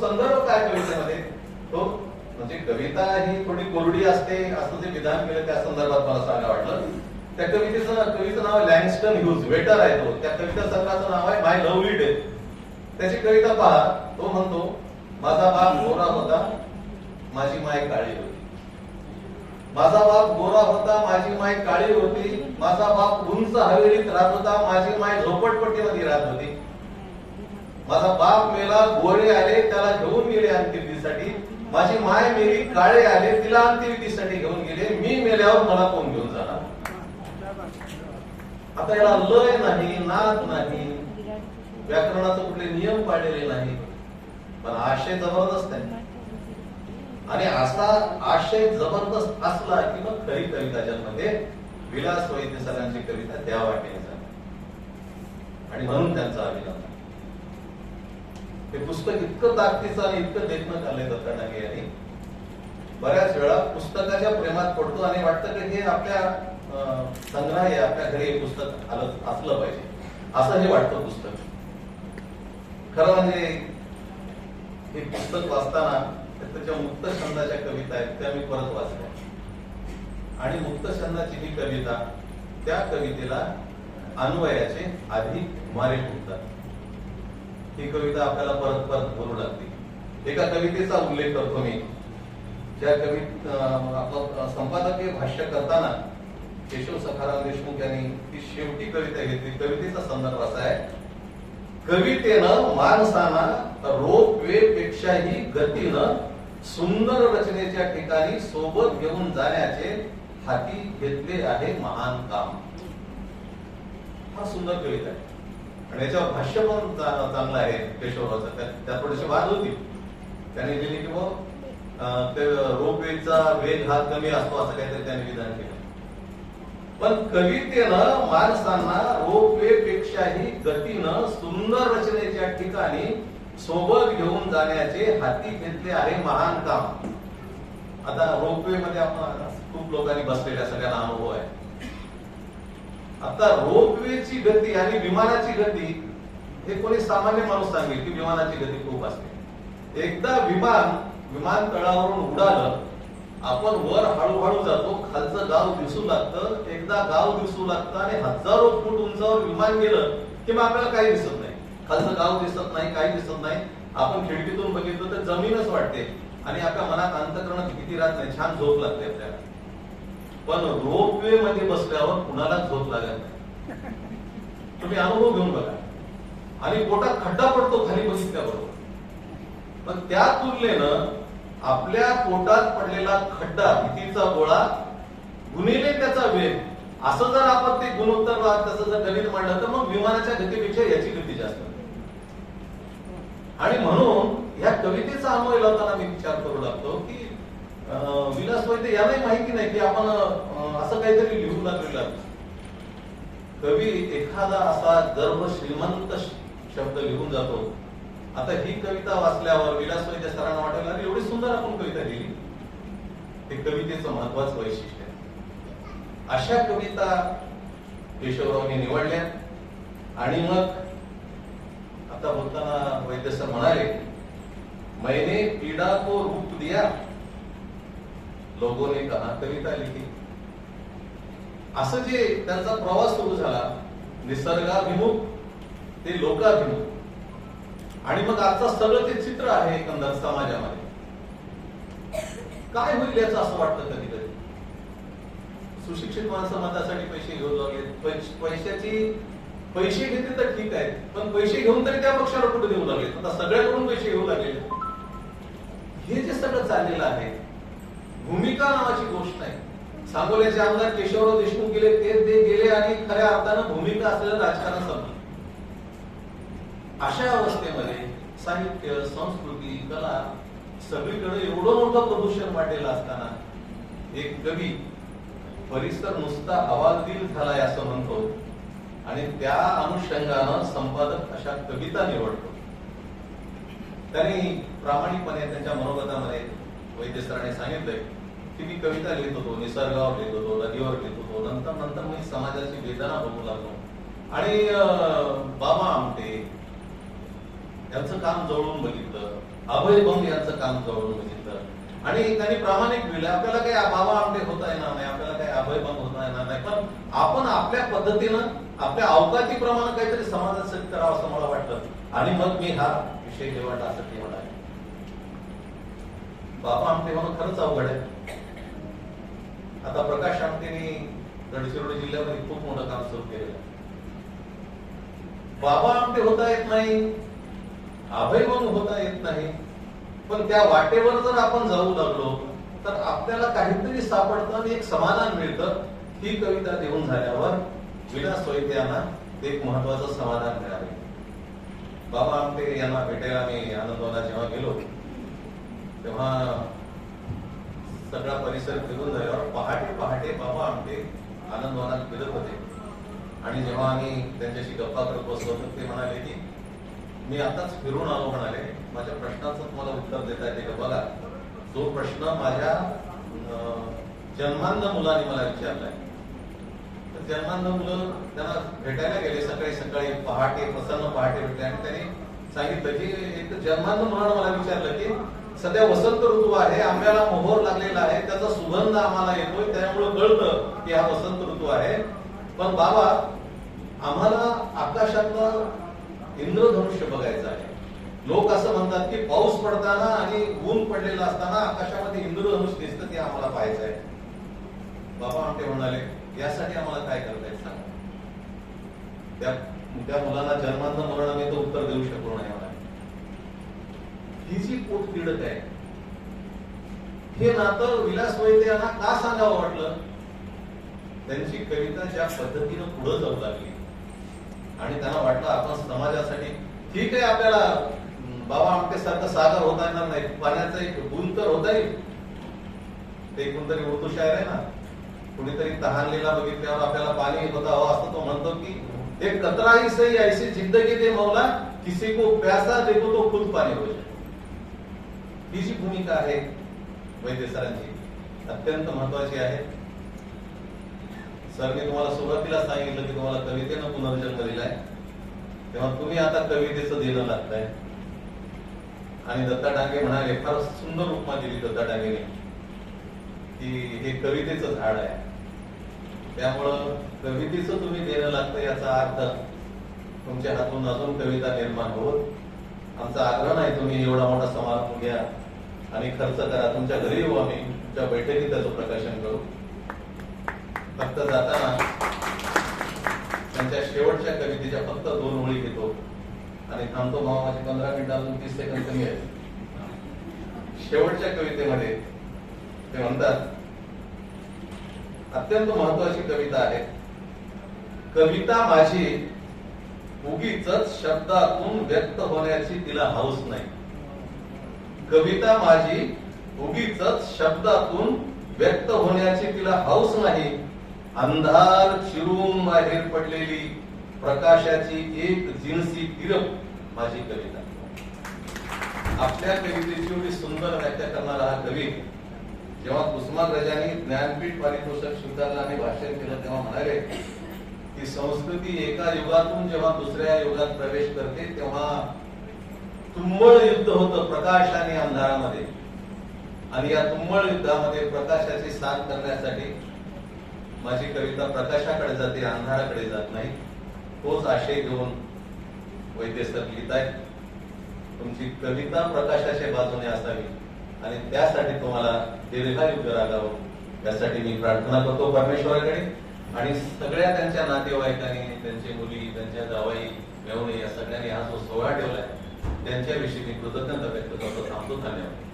संदर्भ काय कवितेमध्ये? तो म्हणजे कविता ही थोडी कोरडी असते असं जे विधान केलं त्या संदर्भात मला सांगा वाटलं. त्या कवितेचं कवितेचं नाव लँगस्टन ह्यूज वेटर आहे तो. त्या कविता संघाचं नाव आहे माय लवली डे त्याची कविता पहा. तो म्हणतो माझा बाप गोरा होता माझी माय काळी होती. माझा बाप गोरा होता माझी माय काळी होती. माझा बाप उंच हवेलीत राहत होता माझी माय झोपटपट्टीमध्ये राहत होती. माझा बाप मेला गोरे आले त्याला घेऊन गेले अंत्यविधीसाठी माझी माय मेली काळे आले तिला अंत्यविधीसाठी घेऊन गेले. मी मेल्यावर मला कोण घेऊन जाणार? आता याला लय नाही नाद नाही. व्याकरणाचे कुठले नियम पाळलेले नाही. पण आशय जबरदस्त आहे. आणि असा आशय जबरदस्त असला की मग खरी कविता ज्यामध्ये विलास वैद्य सरांची कविता त्या वाटेने झाली आणि म्हणून त्यांचा अभिनंदन. हे पुस्तक इतकं ताकदीचं आणि इतकं देखणं आलंय दत्ताडांगे यांनी. बऱ्याच वेळा पुस्तकाच्या प्रेमात पडतो आणि वाटतं की हे आपल्या अं, आहे आपल्या घरी हे पुस्तक आलं असलं पाहिजे. असं हे वाटतं पुस्तक. खरं म्हणजे हे पुस्तक वाचताना त्याच्या मुक्त छंदाच्या कविता आहेत त्या मी परत वाचल्या. आणि मुक्त छंदाची ही कविता त्या कवितेला अन्वयाचे आधी मारे फुटतात. ही कविता आपल्याला परत परत बोलू लागते एका कवितेचा उल्लेख करतो मी. ज्या कवी अं, संपादकीय भाष्य करताना केशव सखाराम देशमुख यांनी ती शेवटी कविता घेतली. कवितेचा संदर्भ असा आहे. कवितेनं माणसाना रोपवे पेक्षाही गतीनं सुंदर रचनेच्या ठिकाणी सोबत घेऊन जाण्याचे हाती घेतले आहे महान काम. हा सुंदर कविता आहे. आणि याच्यावर भाष्य पण चांगलं आहे केशवरावचं. त्या- त्यात थोडीशी वाद होती. त्याने लिहिली की हो, मग ते ते रोपवेचा वेग हा कमी असतो असं काहीतरी त्याने विधान केलं. पण कवितेनं माणसांना रोपवे पेक्षाही गतीनं सुंदर रचनेच्या ठिकाणी सोबत घेऊन जाण्याचे हाती घेतले आहे महान काम. आता रोपवे मध्ये आपण खूप लोकांनी बसलेल्या सगळ्यांना अनुभव आहे. आता रोपवेची गती आणि विमानाची गती हे कोणी सामान्य माणूस सांगेल की विमानाची गती खूप असते. एकदा विमान विमानतळावरून उडालं आपण वर हळूहळू जातो खालचं गाव दिसू लागतं एकदा गाव दिसू लागतं आणि हजारो फूट उंचावर विमान गेलं की मग आपल्याला काही दिसत नाही. खालचं गाव दिसत नाही काही दिसत नाही. आपण खिडकीतून बघितलं तर जमीनच वाटते आणि आपल्या मनात अंतकरणात किती राहत नाही छान झोप लागते आपल्याला. पण रोपवे मध्ये बसल्यावर कुणाला झोप लागत नाही. तुम्ही अनुभव घेऊन बघा. आणि पोटात खड्डा पडतो खाली बघितल्याबरोबर पण त्या तुलनेनं आपल्या पोटात पडलेला खड्डा भीतीचा गोळा गुणिले त्याचा वेग. असं जर आपण ते गुणोत्तर त्याचं जर गणित मांडलं तर मग विमानाच्या गतीपेक्षा याची गती जास्त. आणि म्हणून या कवितेचा अन्वय लावताना मी विचार करू लागतो की विलास वैद्य यालाही माहिती नाही की आपण असं काहीतरी लिहून लागलेलं आहे. कवी एखादा असा गर्भ श्रीमंत शब्द लिहून जातो. आता ही कविता वाचल्यावर विलास वैद्य सरांना वाटायला एवढी सुंदर आपण कविता लिहिली. हे कवितेचं महत्वाचं वैशिष्ट्य आहे. अशा कविता केशवरावने निवडल्या. आणि मग आता बोलताना वैद्य सर म्हणाले मैने पीडा को रूप दिया लोगों ने कहा कविता लिखी असं जे त्यांचा प्रवास सुरू झाला निसर्गाभिमुख ते लोकाभिमुख. आणि मग आजचं सगळं ते चित्र आहे एकंदर समाजामध्ये काय होईल याचं असं वाटतं कधी कधी सुशिक्षित माणसं मतासाठी पैसे घेऊन लागले पैशाची पैसे घेते तर ठीक आहे पण पैसे घेऊन तरी त्या पक्षाला कुठे देऊ लागले आता सगळ्याकडून पैसे घेऊ लागले हे जे सगळं चाललेलं आहे भूमिका नावाची गोष्ट आहे. सांगोल्याचे आमदार केशवराव देशमुख गेले ते ते गेले आणि खऱ्या अर्थानं भूमिका असलेलं राजकारण संपलं अशा अवस्थेमध्ये साहित्य संस्कृती कला सगळीकडे एवढं मोठं प्रदूषण वाढलेलं असताना एक कवी परिसर नुसता हवालदिल झालाय असं म्हणतो आणि त्या अनुषंगानं संपादक अशा कविता निवडतो. त्यांनी प्रामाणिकपणे त्यांच्या मनोगतामध्ये वैद्य सरांनी सांगितलंय की मी कविता लिहित होतो निसर्गावर लिहित होतो नदीवर लिहित होतो नंतर नंतर मी समाजाची वेदना बघू लागलो. आणि बाबा आमटे यांचं काम जवळून बघितलं. अभय बंग यांचं काम जवळून बघितलं. आणि त्यांनी प्रामाणिक लिहिलं. आपल्याला काही बाबा आमटे होता येणार नाही. आपल्याला काही अभय बंग होता येणार नाही. पण आपण आपल्या पद्धतीनं आपल्या अवकाशीप्रमाणे काहीतरी समाजासाठी करावं असं मला वाटतं आणि मग मी हा विषय निवडला असं ते म्हणाले बाबा आमटे म्हणून खरंच अवघड आहे. आता प्रकाश आमटेने गडचिरोली जिल्ह्यामध्ये खूप मोठं काम सुरू केलेलं आहे. बाबा आमटे होता येत नाही अभय म्हणून होता येत नाही पण त्या वाटेवर जर आपण जाऊ लागलो तर आपल्याला काहीतरी सापडतं आणि एक समाधान मिळतं. ही कविता देऊन झाल्यावर विना सोयते यांना एक महत्वाचं समाधान मिळाले. बाबा आमटे यांना भेटायला मी आनंदवाला जेव्हा गेलो तेव्हा सगळा परिसर फिरून झाल्यावर पहाटे बाबा आमटे आनंदवनात फिरत होते. आणि जेव्हा आम्ही त्यांच्याशी गप्पा करत बसलो तर ते म्हणाले की मी आताच फिरून आलो म्हणाले. माझ्या प्रश्नाचं तुम्हाला उत्तर देता येते का? बघा जो प्रश्न माझ्या अं, जन्मांध मुलाने मला विचारलाय तर जन्मांध मुलं त्यांना भेटायला गेले सकाळी सकाळी पहाटे प्रसन्न पहाटे भेटले आणि त्यांनी सांगितलं की एक जन्मांध मुलानं मला विचारलं की सध्या वसंत ऋतू आहे आंब्याला मोहर लागलेला आहे त्याचा सुगंध आम्हाला येतोय त्यामुळे कळतं की हा वसंत ऋतू आहे. पण बाबा आम्हाला आकाशातलं इंद्रधनुष्य बघायचं आहे. लोक असं म्हणतात की पाऊस पडताना आणि ऊन पडलेला असताना आकाशामध्ये इंद्रधनुष्य दिसतं ते आम्हाला पाहायचं आहे. बाबा आमटे म्हणाले यासाठी आम्हाला काय करता येईल सांगा? त्या त्या मुलांना जन्मांत मरण आम्ही तो उत्तर देऊ शकलो नाही. ही जी पोट पिडत आहे. हे नातं विलास वैद्य यांना का सांगावं वाटलं? त्यांची कविता ज्या पद्धतीनं पुढे जाऊ लागली. आणि त्यांना वाटलं आपण समाजासाठी ठीक आहे आपल्याला बाबा आमटे सारखं सागर होता येणार नाही. पाण्याचा एक गुण तर होता येईल ते कोणतरी उर्दू शायर आहे ना कुणीतरी तहानलेला बघितल्यावर आपल्याला पाणी होता हवं असतं तो म्हणतो की एक कतरा ही सही ऐसी जिंदगी दे मौला किसी को प्यासा देखो तो खुद पाणी हो जाए. ही जी भूमिका आहे वैद्य सरांची अत्यंत महत्वाची आहे. सर मी तुम्हाला सुरुवातीला सांगितलं की तुम्हाला कवितेनं पुनर्जन करील आहे. तेव्हा तुम्ही आता कवितेचं देणं लागताय. आणि दत्ता डांगे म्हणाले फार सुंदर उपमा दिली दत्ता डांगेने की हे कवितेचं झाड आहे. त्यामुळं कवितेचं तुम्ही देणं लागतं याचा अर्थ तुमच्या हातून अजून कविता निर्माण होत. आमचा आग्रह नाही तुम्ही एवढा मोठा समारंभ घ्या. आणि खर्च करा. तुमच्या घरी येऊ आम्ही. तुमच्या बैठकीत त्याचं प्रकाशन करू. फक्त जाताना त्यांच्या शेवटच्या कवितेच्या फक्त दोन ओळी घेतो. आणि थांबतो भावा माझी पंधरा मिनिटं अजून तीस सेकंद कमी आहे शेवटच्या कवितेमध्ये ते म्हणतात अत्यंत महत्वाची कविता आहे. कविता माझी उगीच शब्दातून व्यक्त होण्याची तिला हौस नाही. कविता माझी उगीच शब्दातून व्यक्त होण्याची तिला हौस नाही. अंधार चिरून बाहेर पडलेली प्रकाशाची एक जिन्सी तिरप माझी कविता. आपल्या कवितेची एवढी सुंदर व्याख्या करणारा हा कवी जेव्हा कुसुमाग्रजांनी ज्ञानपीठ पारितोषक स्वीकारला आणि भाषण केलं तेव्हा म्हणाले की संस्कृती एका युगातून जेव्हा दुसऱ्या युगात प्रवेश करते तेव्हा तुंबळ युद्ध होतं प्रकाश आणि अंधारामध्ये. आणि या तुंबळ युद्धामध्ये प्रकाशाची साथ करण्यासाठी माझी कविता प्रकाशाकडे जाते अंधाराकडे जात नाही. तोच आशय घेऊन वैद्यसर लिहित आहे तुमची कविता प्रकाशाच्या बाजूने असावी आणि त्यासाठी तुम्हाला दीर्घायुग रागावं यासाठी मी प्रार्थना करतो परमेश्वराकडे. आणि सगळ्या त्यांच्या नातेवाईकांनी त्यांची मुली त्यांच्या जावाई मेवणी या सगळ्यांनी हा जो सोहळा ठेवलाय त्यांच्याविषयी मी कृतज्ञता व्यक्त करतो. थांबतो धन्यवाद.